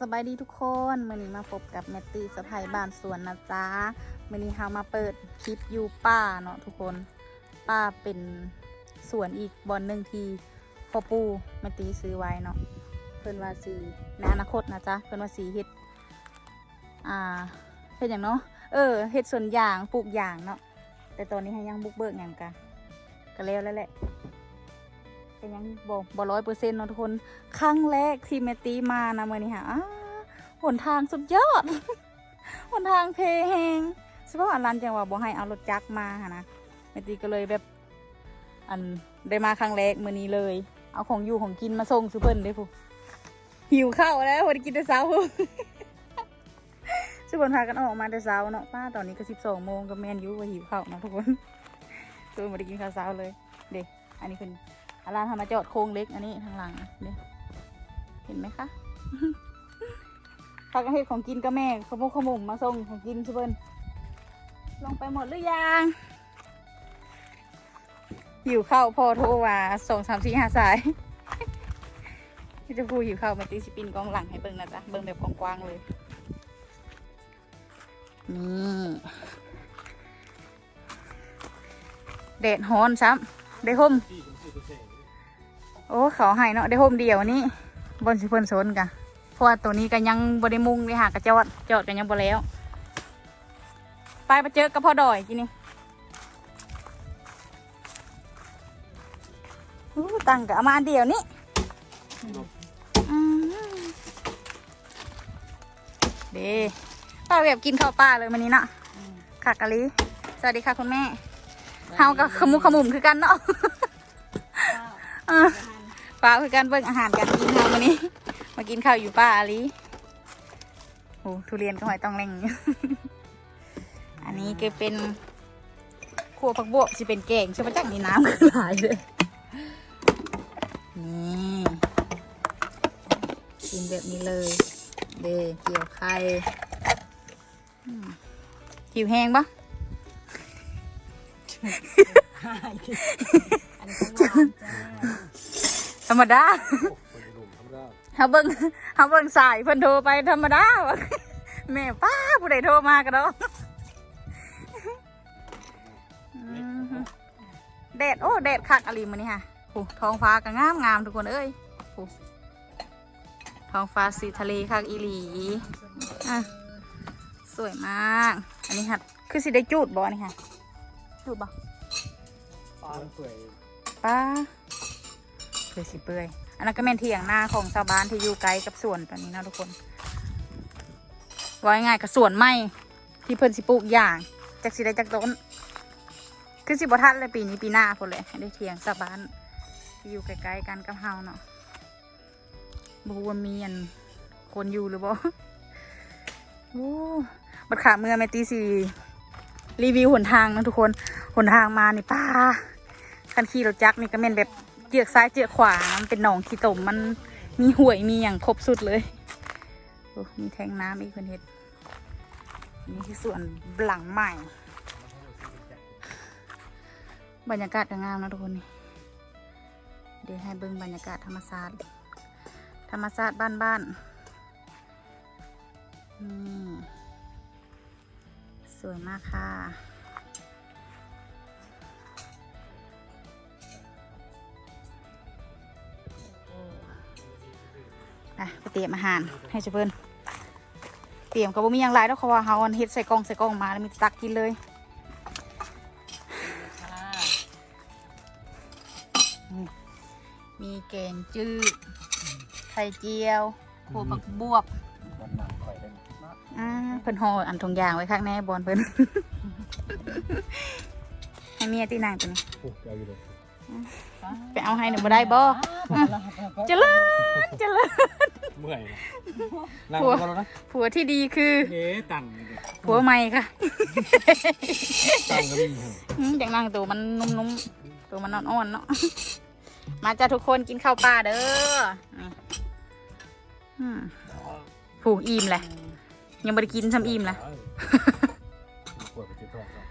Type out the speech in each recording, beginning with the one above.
สบายดีทุกคนมื่อนี้มาพบกับแมตตี้สะพายบ้านสวนนะจ๊ะมื่อนี้เฮามาเปิดคลิปอยูป้าเนาะทุกคน ป้าเป็นสวนอีกบอนหนึ่งที่พ่อปูแมตตี้ซื้อไว้เนาะเพิ่นว่าสีในอนาคตนะจ๊ะเพิ่นว่าสีเฮ็ดอ่าเฮ็ดอย่างเนาะเออเฮ็ดสวนยางปลูกยางเนาะแต่ตอนนี้ให้ยังบุกเบิกอย่างกะก็แล้วแล้วแหละ ก็ยังบอกบอร้อยเปอร์เซ็นต์เนาะทุกคนครั้งแรกที่เมตีมานะเมื่อนี้ค่ะอ้าหนทางสุดยอดหนทางเพแหงเฉพาะอันรันจังว่าบอกให้เอารถจักรมาค่ะนะเมตีก็เลยแบบอันได้มาครั้งแรกเมื่อนี้เลย เอาของอยู่ของกินมาส่งซูเพิ่นได้อพูหิวข้าวแล้ววันกินแต่เช้าพูสุเพิ่นพากันออกมาแต่เช้าเนาะป้าตอนนี้ก็สิบสองโมงก็แมนอยูว่าหิวข้าวนะทุกคนตัวมาได้กินข้าวเช้าเลยเด็กอันนี้เป็น อาราทำมาจอดโค้งเล็กอันนี้ทางหลังเนี่เห็นไหมคะพากันเฮ็ดของกินกับแม่ขมุขมุมมาส่งของกินชิเบิ้นลงไปหมดหรือยังหิวข้าวพอโทรว่าสองสามสี่ห้าสายที่จะพูดหิวข้าวมาตีสปินกองหลังให้เบิ้งนะจ๊ะเบิ้งแบบกว้างๆเลยนี่แดดฮ้อนซ้ำได้ห่ม โอ้เขาให้เนาะได้โฮมเดียวนี่บนสิเพิ่นสนกะเพราะว่าตัวนี้ก็ยังบ่ได้มุงเลยหากระจอดจอดกันยังบ่แล้ว ไปไปเจอกับพ่อดอยกินนี่ตังกะเอามาเดียวนี่เด้ป้าแบบกินข้าวป้าเลยมันนี้เนาะค่ะกะลีสวัสดีค่ะคุณแม่เฮากับขมุขมุมคือกันเนาะ ป้าคือการเบิ่งอาหารการกินเราววันนี้ มากินข้าวอยู่ป้าอาลีโอ้ทุเรียนก็หอยต้องเล่งอันนี้ก็เป็นขัวผักบวบสิเป็นแกงใช่ไหมจักนี่น้ำคือหลายเลยนี่กินแบบนี้เลย เดเกี่ยวไข่หิวแห้งปะอันนี้ก็งามจ้า ธรรมดาเฮาเบิ่งเฮาเบิ่งสายเพิ่นโทรไปธรรมดาวะแม่ป้าผู้ใดโทรมากันเนาะอืมแดดโอ้แดดคักอะไรมื้อนี้ค่ะโอ้ท้องฟ้าก็งามงามทุกคนเอ้ยโอ้ท้องฟ้าสีทะเลคักอีหลีอะสวยมาก อันนี้ค่ะคือสิได้จูดบ่นี่ค่ะจูดบ่ปานเปื่อยป้า อยสิเปื่อย อันนั้นก็เป็นเถียงหน้าของชาวบ้านที่อยู่ไกลกับสวนตอนนี้นะทุกคนว่าง่ายกับสวนไม้ที่เพิ่นสิปลูกอย่างจากสิได้จากต้น คือสิบทันเลยปีนี้ปีหน้าพนเลยได้เถียงชาวบ้านที่อยู่ใกล้ๆกันกับเฮาเนาะบูว่ามีอันคนอยู่หรือบ่โอ้บัดขาเมื่อแม่ตีสีรีวิวหนทางนะทุกคน หนทางมานี่ป้าคันขี่รถจักรนี่ก็เป็นแบบ เจือกซ้ายเจือกขวา มันเป็นหนองขี้ตมมันมีห่วยมีอย่างครบสุดเลยโอ้มีแทงน้ำอีกคนเห็ดนี่คือส่วนหลังใหม่ บรรยากาศก็งามนะทุกคนนี่เดี๋ยวให้เบิ่งบรรยากาศธรรมชาติธรรมชาติบ้านๆนี่สวยมากค่ะ ไปไปเตรียมอาหารให้เจ้าเพิ่นเตรียมก็บ่มีอย่างไรแล้วเขาว่าเฮาอันเฮ็ดใส่กล่องใส่กล่องมาแล้วมีแต่ตักกินเลยมีแกงจืดไข่เจียวโขผักบวบวันหนักข่อยได้มากอ่าเพิ่นห่ออันทงยางไว้ข้างแน่บอลเพิ่นให้เมียที่นางตัวนี้ ไปเอาให้หนูบ่ได้บ่เจริญเจริญเมื่อยนะนั่งหัวผัวที่ดีคือเย้ตังผัวใหม่ค่ะตังก็มีครับอืมอย่างนั่งตัวมันนุ่มๆตัวมันอ่อนๆเนาะมาจ้าทุกคนกินข้าวปลาเด้ออืมผูกอิ่มแหละยังไม่ได้กินซ้ำอิ่มละปวดไปเจ็บท้องครับ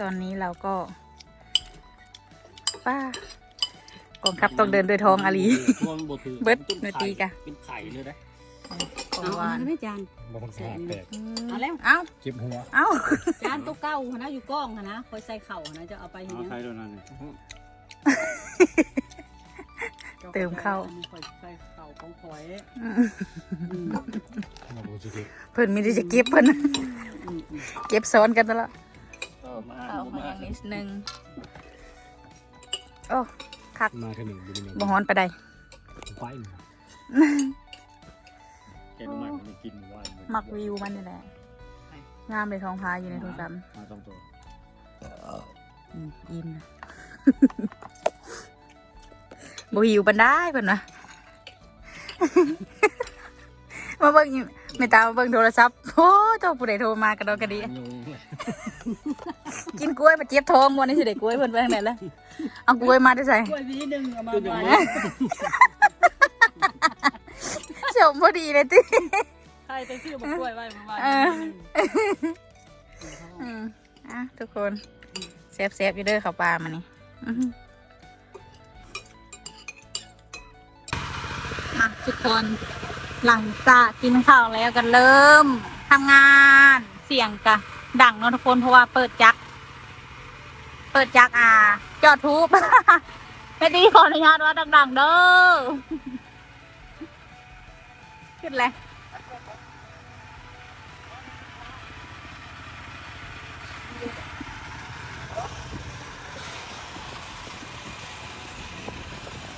ตอนนี้เราก็ ป้ากองทัพต้องเดินโดวยท้องอาลี มันบ่ถือเบิดนาทีกะ เป็นไข่เลยนะของเอาหวานอันไม่จานบางคนขาแตกอืมเอาแล้วเอ้าเก็บหัวเอ้าจานตัวเก่าหั่นนะอยู่กล้องหั่นนะคอยใส่เข่าหั่นนะจะเอาไปเฮ็ดเอาหยังใครโดนนั่นนี่เติมเข้า คอยใส่เข่าของข่อยอืมอืมมาบูจิเก็บเพิ่นมีแต่จะเก็บเพิ่นอืมอืมเก็บซ้อนกันตลอดมาเอามาอย่างนิดนึง โอ้คักมาแค่หนึ่งดูหนึ่งบ่ฮ้อนไปได้ไฟแกงมันไม่กินไวมักวิวมันนี่แหละงามเลยท้องพาอยู่ในโทรศัพท์มาสองตัวอืมอิ่มนะบ่หิวปันได้เพิ่นวะมาเบิ่งอยู่ ไม่ตามมาเบิ่งโทรศัพท์โอ้เจ้าผู้ใดโทรมากระดอกกระเดียกินกล้วยมาเจี๊ยบท้องวันนี้สิได้กล้วยเพิ่นไปทางไหนแล้วเอากล้วยมาได้ใส่กล้วยวีหนึ่งเอามาไว้ชมพอดีเลยติใครไปซื้อมากล้วยไว้มาไว้เอออืมอะทุกคนเซฟเซฟอยู่เด้อข้าวปลามานี่อื้อหือมาทุกคน หลังจากกินข้าวแล้วกันเริ่มทำงานเสียงกะดังเนาะทุกคนเพราะว่าเปิดจักรเปิดจักรอ่า จอดทูบไม่ดีขออนุญาตว่าดัง ๆ เด้อขึ้นเลย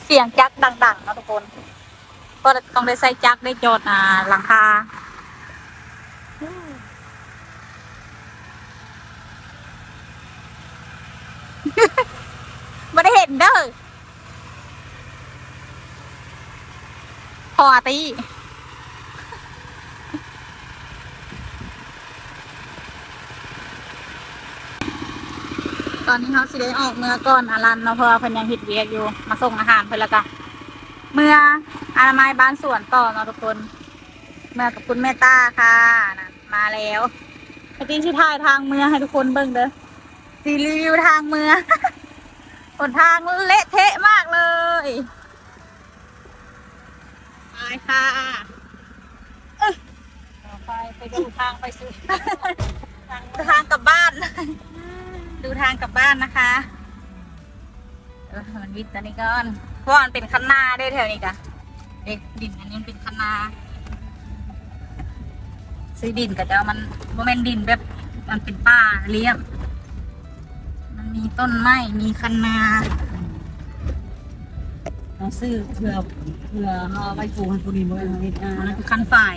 เสียงจักรดังๆนะทุกคน ก็ต้องได้ใส่จักได้จอดอ่าหลังคาไม่ได้เห็นเด้อพอตีตอนนี้เขาสิได้ออกเมื่อก่อนอารันเนาะเพราะว่าเพิ่นยังเฮ็ดเวียกอยู่ มาส่งอาหารเพิ่นและกะ เมื่ออนามัยบ้านสวนต่อเนาะทุกคนเมื่อกับคุณแม่ต้าค่ะนั่นมาแล้วไอตีชิถ่ายทางเมืองให้ทุกคนเบิ่งเด้อสีรีวิวทางเมืองหนทางเละเทะมากเลยไปค่ะเอ้ยไปไปดูทางไปสู่ทางกลับบ้าน ดูทางกลับบ้านนะคะเออมันวิทย์ตอนนี้ก่อน เพราะว่ามันเป็นคันนาได้แถวนี้กะเด็กดินอันนี้มันเป็นคันนาซื้อดินกับเจ้ามันโมเมนดินแบบมันเป็นป่าเรียบมันมีต้นไม้มีคันนาเราซื้อเพื่อเพื่อเอาไว้ปลูกให้ผู้ดีบ่ให้เฮ็ดอ่าอันนั้นคือคันฝ่าย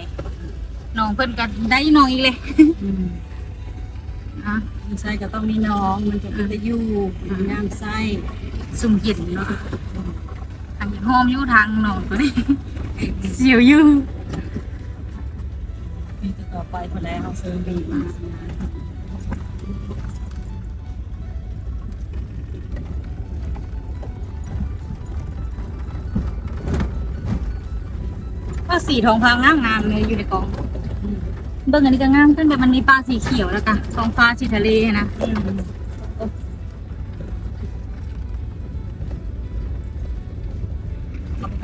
น้องเพิ่นกันได้น้องอีกเลยอืมอะใส่ก็ต้องมีน้องมันจะเป็นตะยู่ย่างไส้สุ่มกลิ่นเนาะทางหอมอยู่ทางน้องตัวนี้เสียวอยู่มีแต่ต่อไปคนแล้วเขาเสริมดีมาก็สีทองพางามงามๆเลยอยู่ในกองเบิ่งอันนี้ก็งามขึ้นแบบมันมีปลาสีเขียวแล้วกันท้องฟ้าสีทะเลนะ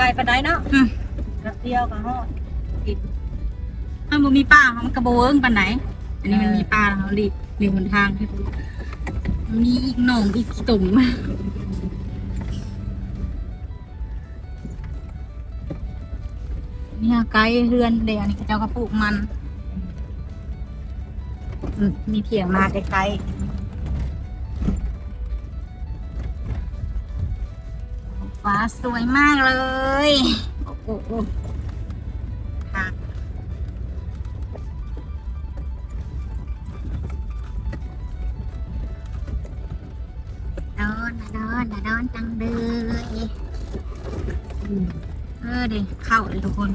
อืมไก่ปานใดเนาะอืมกระเดียวกับฮอดกินถ้ามันมีป้าเขามันกระโบเอิ้งปันไหน อันนี้มันมีป้าเขาดิมีหนทางที่มีอีกหน่องอีกตุ่มเนี่ยไกด์เรือนเดียวนี่เจ้าก็ปลูกมันอืมมีเถียงนาไกลๆ ฟ้าสวยมากเลยโอ้โหโอ้โหค่ะโดนนะโดนนะโดนจังเลยเออดิเข้าเลยทุกคน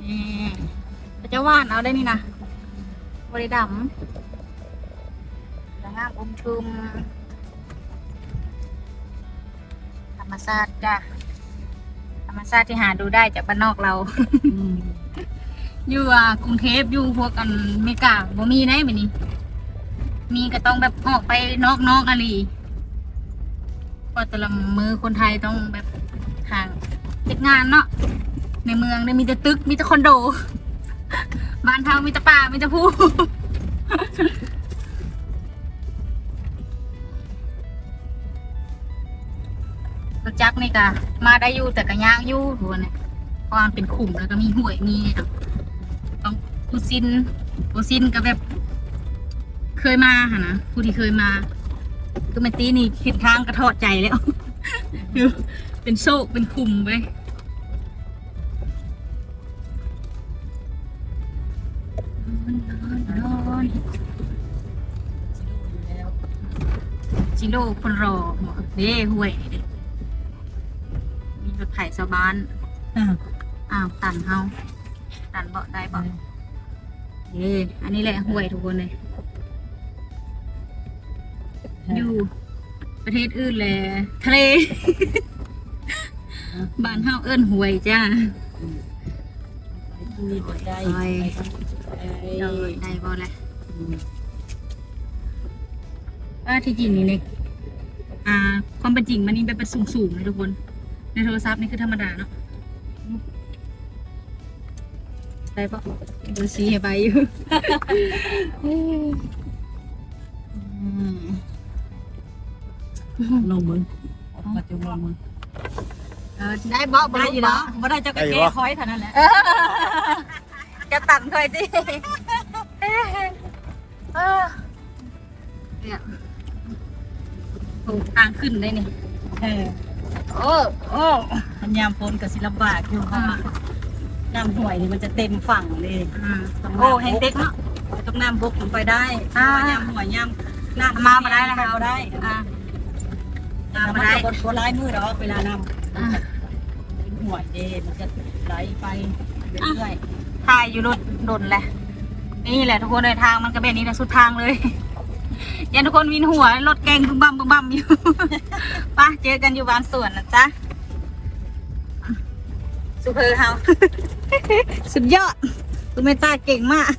นี่จะว่านเอาได้นี่นะบริดำแล้วงามอมชุม รมชาติจ้ะธรรมชาติที่หาดูได้จากบ้านนอกเรา อยู่อะกรุงเทพอยู่พวกกันเมกาบ่มีได้แบบนี้ มีก็ต้องแบบออกไปนอกนอกอะไรเพราะแต่ละมือคนไทยต้องแบบทางเฮ็ดงานเนาะในเมืองเนี่ยมีแต่ตึกมีแต่คอนโด บ้านเฮามีแต่ป่ามีแต่ผู้ กรนี่กะมาได้อยู่แต่ก็ย่ากอยู่ทุกคนเนี่ยเพราะว่ามันเป็นขุมแล้วก็มีห้วยมีต้องผู้ซินผู้ซินก็แบบ เคยมาค่ะนะผู้ที่เคยมาคือแมนตีนี่เห็นทางกระทอดใจแล้วคือเป็นโซกเป็นขุมไปจิโร่คนรอเด้ห่วยเด้ มีรถไถชาวบ้านอ่าอ้าวตันเฮาตันเบาะได้เบาะเย่อันนี้แหละห่วยทุกคนเลย อยู่ประเทศอื่นแหละทะเล บ้านเฮาเอิ้นห่วยจ้าไปที่นี่ก็ได้ไปไปเออได้บ่แหละว่าที่จริงนี่เนี่ยอ่าความเป็นจริงมันนี่แบบเป็นสูงๆเลยทุกคน ในโทรศัพท์นี่คือธรรมดาเนาะได้ปะเดี๋ยวชี้ให้ไปอยู่อืมลงมือปัจจุบันมือเออได้บ่บ่ได้ได้ออยู่ยู่แล้แล้ววบ่ได้เจ้าก็แก้คอยเท่านั้นแหละจะตัดค่อยดิเออเนี่ยโอ้ทางขึ้นได้นี่เออ โอ้โอ้พันยามฝนก็สิลำบากอยู่เพราะว่าน้ำห่วยนี่มันจะเต็มฝั่งเลยอืมโอ้แฮงเต็กเนาะต้องน้ำบกลงไปได้อ่าเพราะว่ายามห่วยยามน้ำมาบ่ได้แล้วมาบ่ได้อ่าน้ำมันจะบนตัวร้ายมือดอกเวลาน้ำอ่าเป็นห่วยเดมันจะไหลไปเรื่อยถ่ายอยู่รถดนแหละนี่แหละทุกคนในทางมันก็แบบนี้แหละสุดทางเลย ยันทุกคนวินหัว รถแกงบึ้มบั่มบึ้มบัมอยู่ป่ะเจอกันอยู่บ้านสวนนะจ๊ะสุเพอร์เฮาสุดยอดคุณเมตาเก่งมาก